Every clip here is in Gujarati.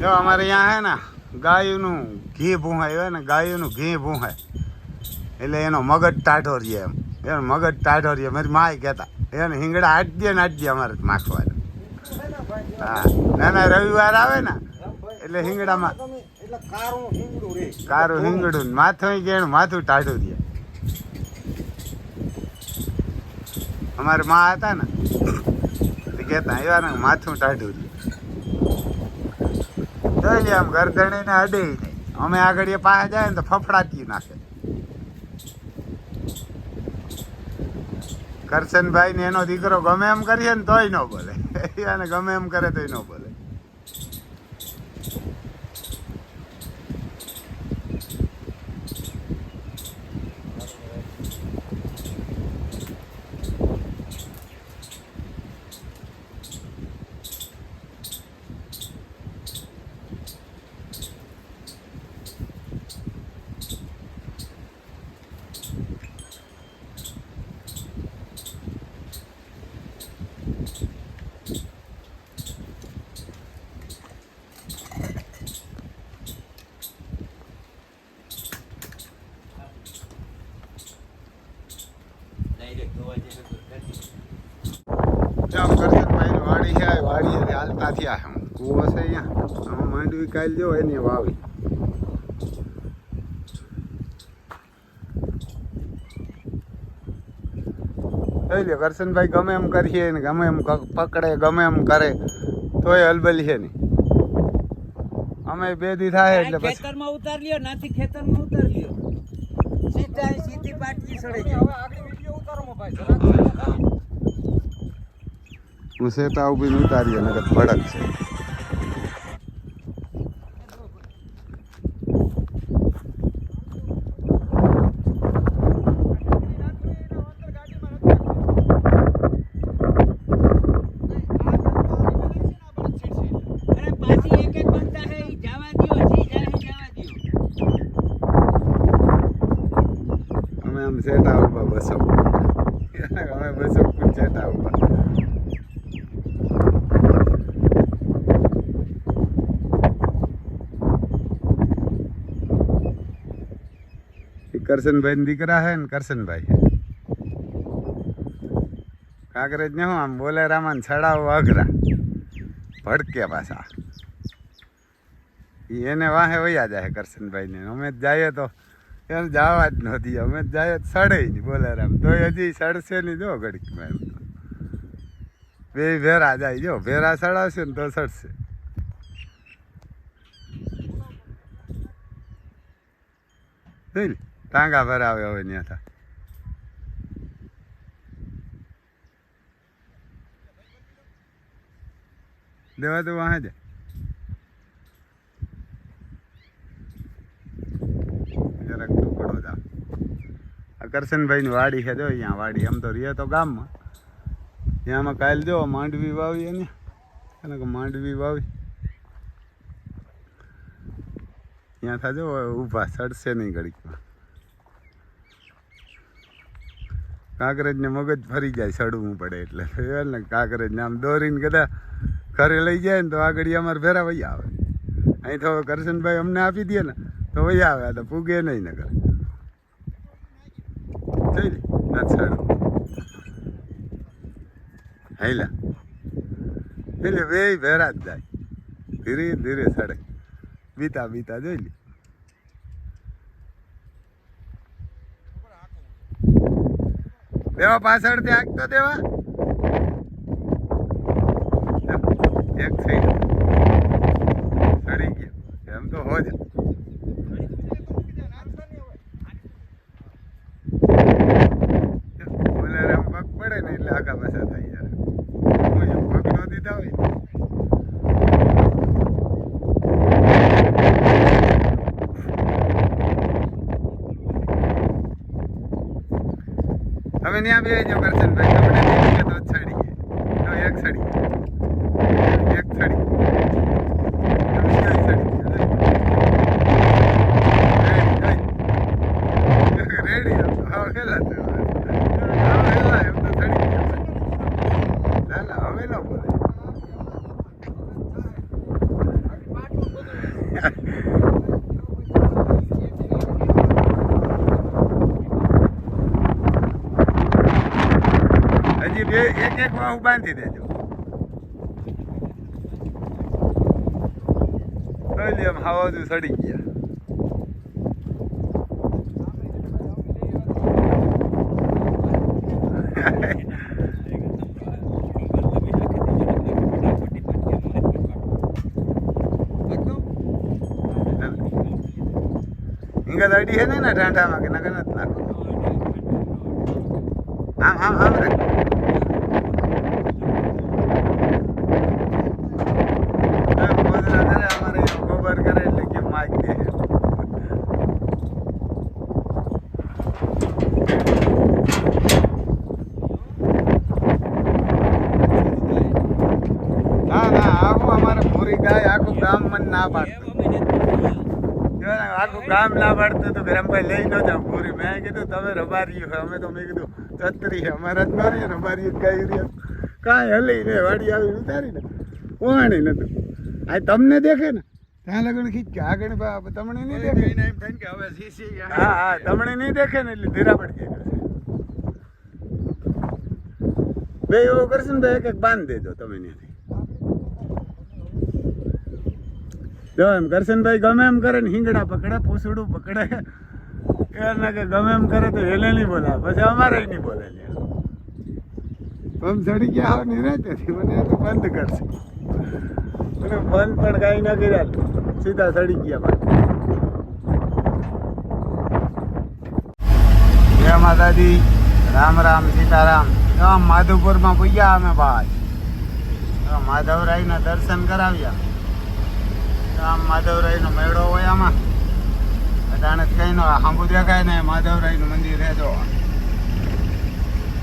જો અમારે અહીંયા હે ને, ગાયનું ઘી ભૂંહાય, હોય ને, ગાયનું ઘી ભૂંહાય. એટલે એનો મગજ ટાઢો રહીએ એમ. એનો મગજ ટાઢો રહીએ મારી માય કહેતા, એને હિંગડા હાટજે ને હાટજે અમારે માખવા હા. ના ના, રવિવાર આવે ને, એટલે હિંગડામાં કારું હિંગડું માથું કે માથું ટાઢું દે અમારે મા હતા ને કહેતા એવા ને માથું ટાઢું રહે. જોઈ લે આમ ગરદણીને અડે નહીં અમે આગળ એ પાસે જાય ને તો ફફડાતી નાખે. કરશનભાઈ ને એનો દીકરો ગમે એમ કરીએ ને તોય ન બોલે. એને ગમે એમ કરે તોય ન બોલે. થયા છે. હું કૂવો છે અહીંયા. આમાં માંડવી કાલ જો એની વાવી જોઈ લે કરશનભાઈ ગમે એમ કરીએ ને ગમે એમ પકડે ગમે એમ કરે તોય હલબલી છે નહીં અમે બે દી થાય એટલે પછી ખેતરમાં ઉતાર લ્યો નાથી ખેતરમાં ઉતાર લ્યો. સીધા સીધી પાટલી સડે હવે આગળ વીડિયો ઉતારો ભાઈ જરાક હું સેતા ઉભીને ઉતારીએ નકર ભડક છે અરે પાછી એક એક બનતા હે ઈ સેટા દ્યો જી જાય ભડક છે અમે આમ સેટા ઊભા બસો. અમે બસો સેટા ઊભા. કરશનભાઈ દીકરા હે ને કરશનભાઈ કાંકરેજ ને હું આમ બોલે રામાન છડાવ અઘરા. ભડકે પાછા. એને વાહે વયા જાય કરશનભાઈ ને અમે જ જઈએ તો એને જવા જ નહોતી અમે જ જઈએ સડે નહીં બોલે રામ તો હજી સડશે નહીં જો ઘડીકમાં બે ભેરા જાય. જો ભેરા સડાવશે ને તો સડશે. લે, ટાંગા ભરાવે હવે ત્યાં દેવા તો વાહે જાય જરાક પડો જા. આ કરશનભાઈની વાડી છે જો અહીંયા વાડી, આમ તો રહે તો ગામમાં. ત્યાંમાં કાલ જો માંડવી વાવી એને એને કે માંડવી વાવી. ત્યાં થાજો ઊભા સડશે નહીં ઘડીકમાં. કાંકરેજને મગજ ફરી જાય સડવું પડે એટલે. ને કાંકરેજને આમ દોરીને કદા ઘરે લઈ જાય ને તો આગળ અમારે ભેરા વહી આવે. અહીં તો કરશનભાઈ અમને આપી દે ને તો વહી આવે તો પૂગે નહીં ને કરે લે નથી એટલે બે ભેરા જ જાય. ધીરે ધીરે સડે. બીતા બીતા જોઈ લે. દેવા પાછળ ત્યાં તો દેવા. એક સાઈડ સડી ગયો એમ તો હોજ બોલે આમ પગ પડે ને એટલે આગા પાછા થાય યાર કોઈ એમ પગ ન દીધા હોય હવે ત્યાં બે જો કરશનભાઈ તમને દેવી કે તો જ સડી તો એક સડી એક સડી તો બીજો સડી રેડી રેડી હા હેલા તો હા હેલા એમ તો સડી ગયા ના ના હવે ન બોલે બે એક વાહુ બાંધી દેજો. જોઈ આમ હવા બધું સડી ગયા. હિંગલ અડી હે ને ઠાંઠામાં કે નગર નથી નાખો આમ આમ આમ રે આ ગોદરા કરે અમારે એવું ગોબર કરે એટલે કે માગ દે ના ના આવું અમારે ગાય આખું ગામ મને ના પાડતું. આખું ગામ ના પાડતું તો ગ્રામભાઈ લઈ ન જાવ પૂરી મેં કીધું તમે રબારી છો. અમે તો મેં કીધું છત્રી અમારા જ મારી રબારી ગાય રહ્યા કાંઈ હલી ને વાડી આવી ઉતારી ને કોણી નતું. આ તમને દેખે ને? ત્યાં લગણ ખીચ કે આગળ તમને નહીં દેખે? હા હા તમને નહીં દેખે ને એટલે ધીરા પડી જાય બે એવું કરશે ને તો એક એક બાંધ દેજો તમે ત્યાંથી. જો એમ કરશનભાઈ ગમે એમ કરે ને હિંગડા પકડે, પૂછડું પકડે. કે ગમે એમ કરે તો એને નહીં બોલાવે પછી અમારે નહીં બોલે પમ ચડી ગયા આવે નહીં રહેતી મને બંધ કરશે. અને બંધ પણ કાંઈ ના કર્યા. સીધા ચડી ગયા પાછા. જય માતાજી. રામ રામ, સીતારામ. આમ માધવપુરમાં પૂજ્યા અમે તો માધવરાયના દર્શન કરાવ્યા. આમ માધવરાયનો મેળો હોય આમાં. અટાણે કઈ નો હાંબુ દેખાય ને માધવરાયનું મંદિર રહેજો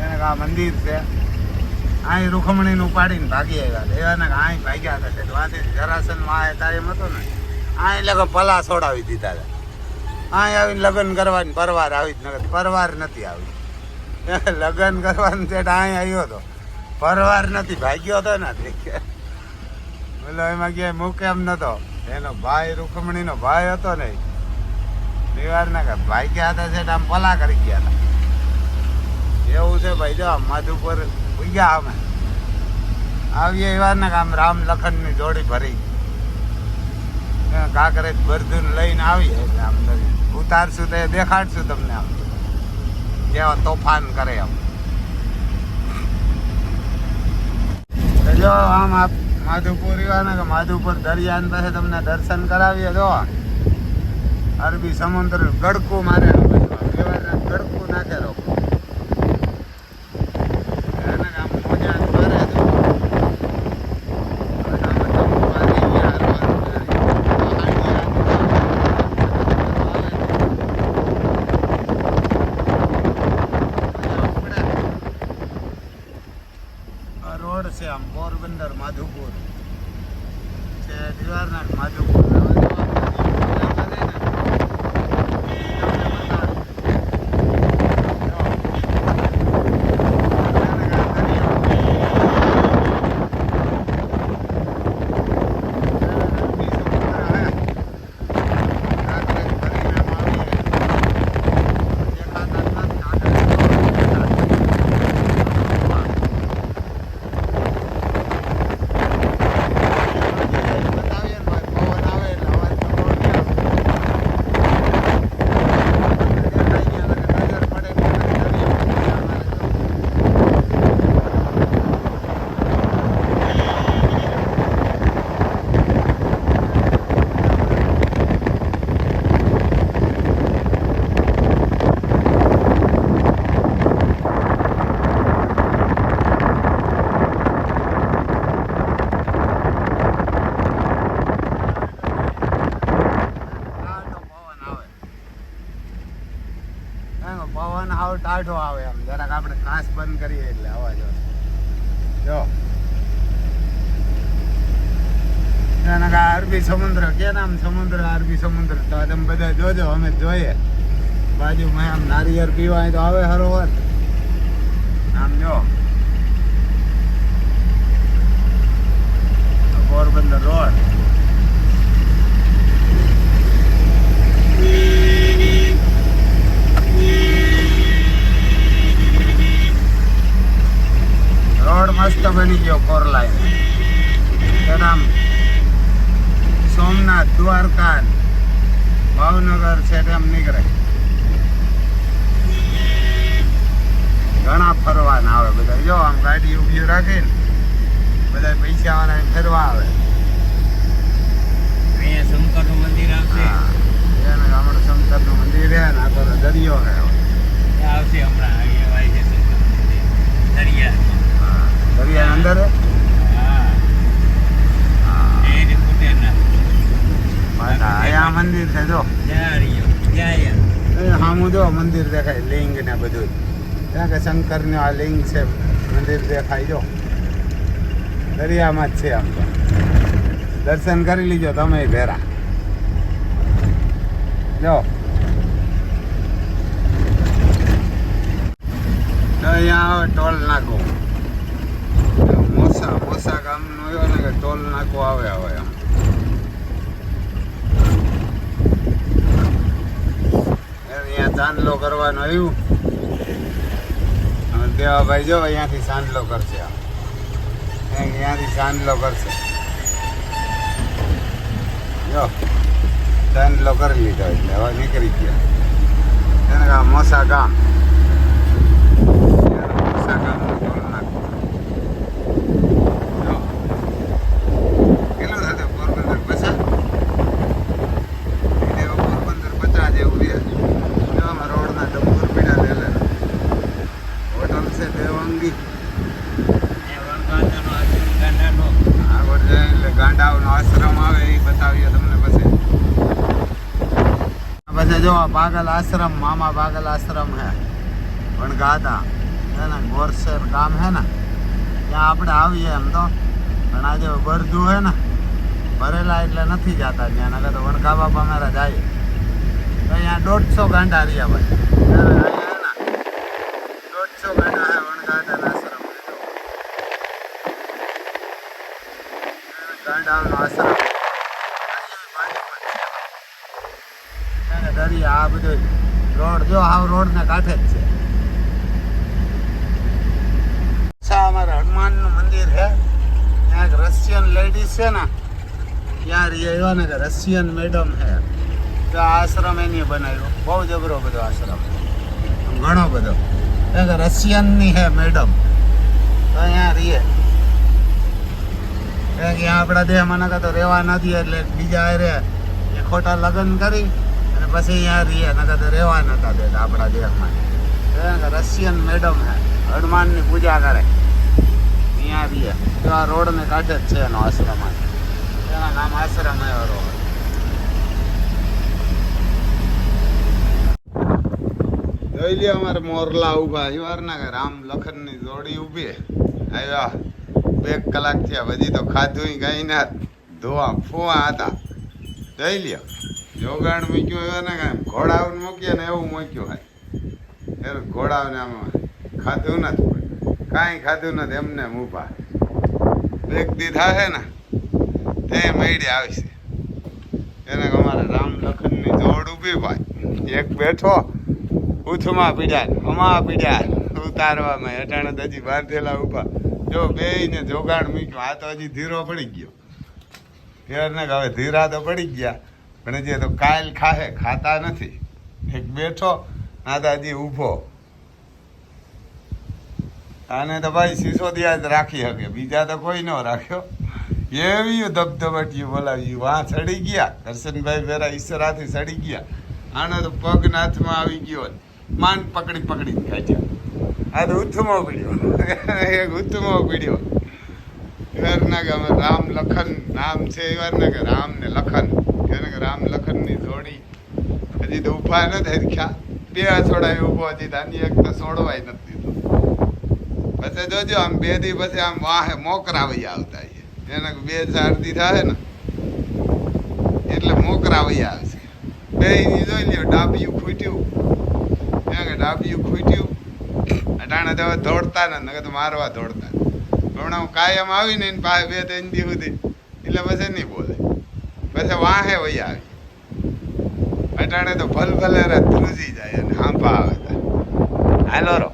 એને આ મંદિર છે. અહીં રૂખમણીનું પાડીને ભાગી આવ્યા એવાને અહીં ભાગ્યા હતા વાંધી વાંચી જરાસનમાં આ એમ હતો ને. અહીં લગન પલા છોડાવી દીધા હતા અહીં આવીને લગ્ન કરવાની પરવાર આવી જ નથી. પરવાર નથી આવી. લગ્ન કરવાનું છે અહીં આવ્યો હતો પરવાર નથી. ભાગ્યો હતો ને બોલો એમાં ક્યાંય મૂકે એમ નતો. એનો ભાઈ રૂખમણીનો ભાઈ હતો ને દિવારના કે ભાઈ ગયા હતા છે આમ પલા કરી ગયા હતા. એવું છે ભાઈ, જો આમ માધુપુર ગયા અમે. આવીએ એવા ને કે આમ રામ લખનની જોડી ભરી. કાંકરેજ ભરધુન લઈને આવીએ એટલે આમ ઉતારશું તો દેખાડશું તમને આમ. કેવા તોફાન કરે આમ. જો આમ આપ માધુપુર એવા કે માધુપુર દરિયાન પાસે તમને દર્શન કરાવીએ તો અરબી સમુદ્ર ગડકું મારે ગડકું નાખેલો એને આમ મોજા મારે તો અને આમાં ટપુ વાગી ગયા, હાલવાનું કરે. આ રોડ છે આમ પોરબંદર માધુપુર છે દિવારનાથ માધુપુર હવે જો આપણે નીચે જઈએ ને, એ તમને બતાડું. ટાઢો પવન આવે એનો હાવ ટાઢો આવે એમ. જરાક આપણે કાંસ બંધ કરીએ એટલે અવાજ જો. અરબી સમુદ્ર, કે નામ સમુદ્ર? અરબી સમુદ્ર તો તમે બધા જોજો, અમે જોઈએ. બાજુમાં આમ નારિયેળ પીવાય તો આવે હરોવર આમ જો. પોરબંદર રોડ. આમ સોમનાથ દ્વારકા ભાવનગર છે તેમ નીકળે. ઘણા ફરવાના આવે બધા. જો આમ ગાડી ઊભી રાખીને બધા પૈસા વાળા ફરવા આવે. અહીંયા શંકરનું મંદિર આવશે. શંકરનું મંદિર છે ને આ દરિયો રહે આવશે હમણાં. દરિયા. દરિયા અંદર અહીંયા મંદિર છે જો. સામું જો મંદિર દેખાય લિંગ ને બધું. ત્યાં કે શંકરનું આ લિંગ છે મંદિર દેખાય જો. દરિયામાં જ છે આમ તો. દર્શન કરી લીજો તમે ભેરા. જો. અહીંયા ટોલ નાકો મોસા મોસા ગામનું એવો ને કે ટોલ નાકો આવે હવે આમ અહીંયા ચાંદલો કરવાનો આવ્યું. અને દેવાભાઈ જો અહીંયાથી ચાંદલો કરશે આમ. અહીંયાથી ચાંદલો કરશે. જો, ચાંદલો કરી લીધો એટલે હવે નીકળી ગયા. એને મોસા ગામ મોસા ગામનું ટોલ નાકો જો કેટલું થતું પોરબંદર પચાસ એટલે પોરબંદર પચાસ જેવું રહે જો આમાં રોડના ડમ્પર પીડા લેલા હોટલ છે દેવાંગી એ વણગાંધાનો આશ્રમ ગાંધાનો આગળ જાય એટલે જો પાગલ આશ્રમ, મામા પાગલ આશ્રમ હે. પણ ગાદા હે ને, ગોરસેર ગામ હે ને, ત્યાં આપણે આવીએ એમ તો. પણ આજે બરધું હે ને, ભરેલા એટલે નથી જતા ત્યાં નગર તો વણકા બાપા મારા જાય. તો અહીંયા દોઢસો ગાંડા રહ્યા ભાઈ દોઢસો ગાંડા હે વણગાતા આશ્રમ ગાંડાઓનો આશ્રમ અને આ બધું રોડ, જો આ રોડ ને કાંઠે જ છે. અમારે હનુમાનનું મંદિર છે. ત્યાં એક રશિયન લેડીઝ છે ને, ત્યાં એવા ને કે રશિયન મેડમ છે. તો આશ્રમ એની બનાવ્યો. બહુ જબરો બધો આશ્રમ. ઘણો બધો. કારણ કે રશિયનની હે મેડમ તો અહીંયા રહીએ. કારણ આપણા દેહમાં મને તો રહેવા નથી એટલે બીજા રે ખોટા લગ્ન કરી. પછી અહીંયા રહીએ, નકર તો રહેવા નતા દેતા આપણા દેહમાં. રશિયન મેડમ હે, હનુમાનની પૂજા કરે. અહીંયા રહીએ. તો આ રોડને કાઢે જ છે એનો આશ્રમ એના નામ આશ્રમ આવ્યો રોડ. જોઈ અમારે મોરલા ઊભા હિવારના કે રામ લખનની જોડી ઊભી. આવ્યા બે કલાક થયા, બધી તો ખાધું કઈ ના. ધોવા ફોવા હતા. જોઈ લ્યો. જોગાણ મૂક્યું એવા ને કાંઈ ઘોડાઓને મૂકીએ ને એવું મૂક્યું હોય. એ ઘોડાઓને આમાં ખાધું નથી કાંઈ. ખાધું નથી, એમને ઊભા. એક દી થાય ને, તે મળી આવશે. એને અમારે રામ લખનની જોડ ઊભી ભાઈ એક બેઠો, ઉથમાં પીડ્યા અમા પીડ્યા, ઉતારવામાં અટાણે દજી બાંધેલા ઊભા. જો બે ને જોગાણ મૂક્યું, આ તો હજી ધીરો પડી ગયો. ફેરને કે હવે ધીરા તો પડી ગયા. પણ જે તો કાયલ ખાહે, ખાતા નથી. એક બેઠો હજી ઊભો. આને તો ભાઈ સિસોદિયા જ રાખી શકે, બીજા તો કોઈ ન રાખ્યો એવી ધબધબટિયું બોલાવ્યું વાં ચડી ગયા. કરશનભાઈ વેરા ઈશરાથી ચડી ગયા. આનો તો પગ નાથમાં આવી ગયો માન પકડી પકડી કાઢ્યા આ તો ઉથમો પીડ્યો. એક ઉથમો પીડ્યો. એવારના કે રામ લખન નામ છે એવારના કે રામ ને લખન. એને કે રામ લખનની જોડી. હજી તો ઊભા નથી ખ્યા બે છોડાય ઊભો હજી તાની એક તો છોડવાય નથી દીધો પછી જોજો, આમ બે દી પછી આમ વાહે મોકરા વૈયા આવતા એને બે ચાર દી થાય ને, એટલે મોકરા વૈયા આવશે. બે જોઈ લ્યો, ડાબિયું ખૂટ્યું. ત્યાં કે ડાબિયું ખૂટ્યું. અટાણે તો દોડતા ને નગર મારવા દોડતા. હમણાં હું કાયમ આવીને એની પાસે બે ત્રણ દી સુધી. એટલે પછી નહીં બોલે. પછી વાહે વહી આવી. અટાણે તો ભલ ભલે ધ્રુજી જાય અને હાંફા આવે હાલો રો.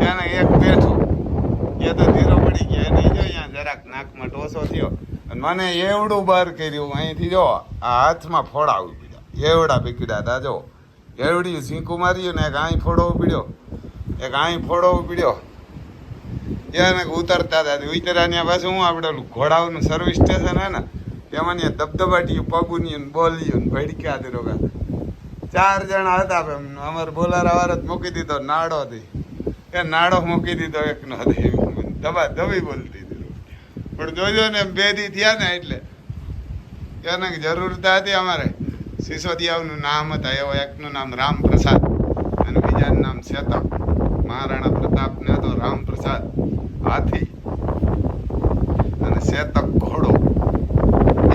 એને એક બેઠો. એ તો ધીરો પડી ગયો. નહીં જો અહીંયા જરાક નાકમાં ટોસો થયો. અને મને એવડું બહાર કર્યું. અહીંથી જો આ હાથમાં ફોડાવું પીડ્યા એવડા બીકડ્યા હતા જો. એવડી સીંકું માર્યું ને એક અહીં ફોડવો પીડ્યો એક અહીં ફોડવો પીડ્યો એને ઉતરતા હતા. ઉતર્યા પાછું હું આપણે ઘોડાઓનું સર્વિસ સ્ટેશન હે ને તેમાં ધબધબાટી, પગુની બોલ્યું ભડક્યા હતી રોગા ચાર જણા હતા અમારે બોલારા વાર જ મૂકી દીધો, નાડો હતી એ નાડો મૂકી દીધો, એક નો દબા દબી બોલતી હતી પણ જોજો ને બે દી થયા ને એટલે. એને જરૂરતા હતી અમારે? સિસોદિયાનું નામ હતા, એવો એકનું નામ રામપ્રસાદ અને બીજાનું નામ શેતક મહારાણા પ્રતાપ ને હતો રામપ્રસાદ હાથી. અને શેતક ઘોડો.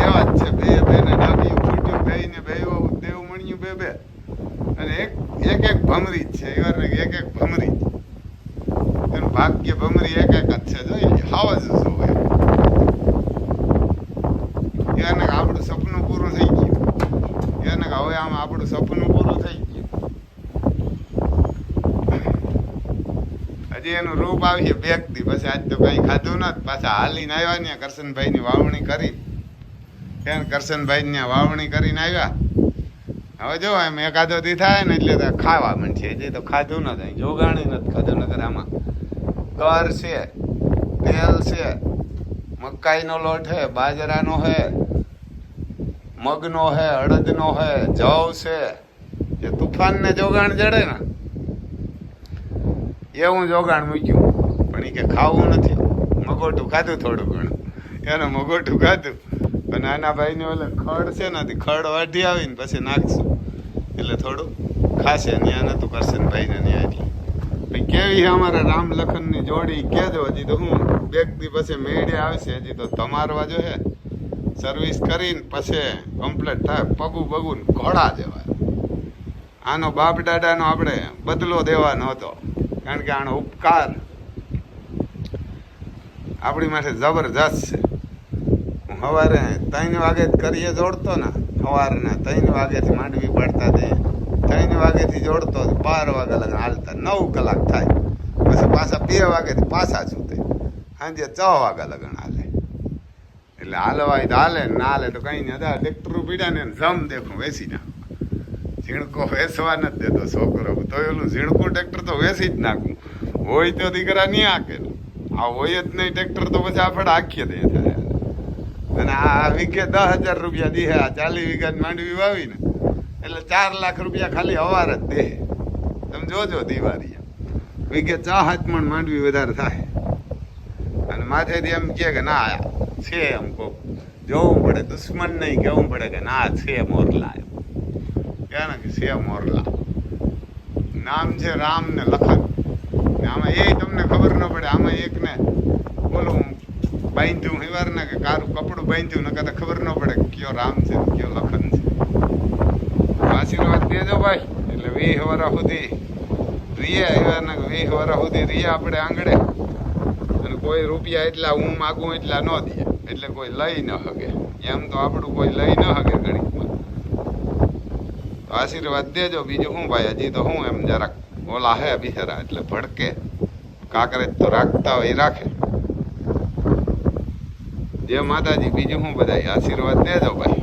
એવા જ છે, બે બે ને ડાબી ફૂટ્યું બે ને બે દેવ મણ્યું બે બે. અને એક એક એક ભમરી જ છે, એવા એક એક ભમરી એનું ભાગ્ય ભમરી એક એક જ છે, જોઈ હાવ જ જોવે એને આપણું સપનું પૂરું થઈ ગયું. એને હવે આમ આપણું સપનું પૂરું થઈ ગયું. હજી એનું રૂપ આવીએ બેગથી પછી આજ તો કઈ ખાધું નથી પાછા હાલીને આવ્યા ને કરશનભાઈ ની વાવણી કરી. કેમ કરશનભાઈ ને વાવણી કરીને આવ્યા. હવે જો એમ એકાદો દી થાય ને એટલે ખાવા માંડશે. એટલે તો ખાધું નથી જોગાણી નથી ખાધું નગર આમાં ગર છે, તેલ છે, મકાઈનો લોટ હે બાજરાનો હે મગનો હે અડદનો હે જવ છે. એ તુફાનને જોગાણ જડે ને. એવું જોગાણ મૂક્યું. પણ એ કે ખાવું નથી. મગોટું ખાધું થોડું ઘણું. એને મગોટું ખાધું. પણ નાના ભાઈને ઓલે ખડ છે ને ખડ વાઢી આવીને પછી નાખશું. એટલે થોડું ખાશે ત્યાં નતું કરશે ને ભાઈને ત્યાં એટલે. કેવી અમારા રામ લખનની જોડી કેજો હજી તો હું બેગ દી પછી મેળે આવશે, હજી તો તમારવા જો હે. સર્વિસ કરીને પછી કમ્પ્લીટ થાય, પગું પગું ઘોડા જેવા આનો બાપ દાદાનો આપણે બદલો દેવાનો હતો, કારણ કે આનો ઉપકાર આપણી માટે જબરજસ્ત છે. સવારે ત્રણ વાગે કરીએ જોડતો ને, સવારના ત્રણ વાગેથી માંડવી પડતા તે ત્રણ વાગેથી જોડતો બાર વાગ્યા લગન હાલતા, નવ કલાક થાય. પછી પાછા બે વાગેથી પાછા છૂટે સાંજે છ વાગ્યા લગન હાલે. એટલે હાલવાય તો હાલે, ને હાલે તો કઈ નહીં. હતા ટ્રેક્ટરું પીડ્યા ને જમ દેખું વેસી ના ઝીણકો વેસવા નથી દેતો છોકરો. તો એલું ઝીણકું ટ્રેક્ટર તો વેસી જ નાખું. હોય તો દીકરા નહીં આકે આ હોય જ નહીં ટ્રેક્ટર તો પછી આપણે આખીએ દે અને આ વીઘે દસ હજાર રૂપિયા દે આ ચાલીસ વીઘા માંડવી વાવી ને એટલે ચાર લાખ રૂપિયા ખાલી હવાર જ દે. તમે જોજો દિવાળી વીઘે ચા હાથ પણ માંડવી વધારે થાય. અને માથેથી એમ કે ના, છે એમ કોક. જોવું પડે, દુશ્મન નહીં, કહેવું પડે કે ના, છે મોરલા કહે ને કે છે મોરલા. નામ છે રામ ને લખન. આમાં એ તમને ખબર ન પડે, આમાં એકને બાંધ્યું હિવાર ને કે કારું કપડું બાંધ્યું ને કદાચ ખબર ન પડે કયો રામ છે કયો લખન છે. આશીર્વાદ દેજો ભાઈ, એટલે વીસ વરા સુધી રીએ આવ્યા ને વીસ વરા સુધી રીએ આપણે આંગળે અને કોઈ રૂપિયા એટલા હું માગું એટલા ન દે, એટલે કોઈ લઈ ન હકે. એમ તો આપણું કોઈ લઈ ન હકે તો આશીર્વાદ દેજો, બીજું શું ભાઈ, હજી તો હું એમ જરાક ઓલા હે બિહારા, એટલે ભડકે. કાંકરેજ તો રાખતા હોય, એ રાખે. જય માતાજી બીજું શું બધા આશીર્વાદ દેજો ભાઈ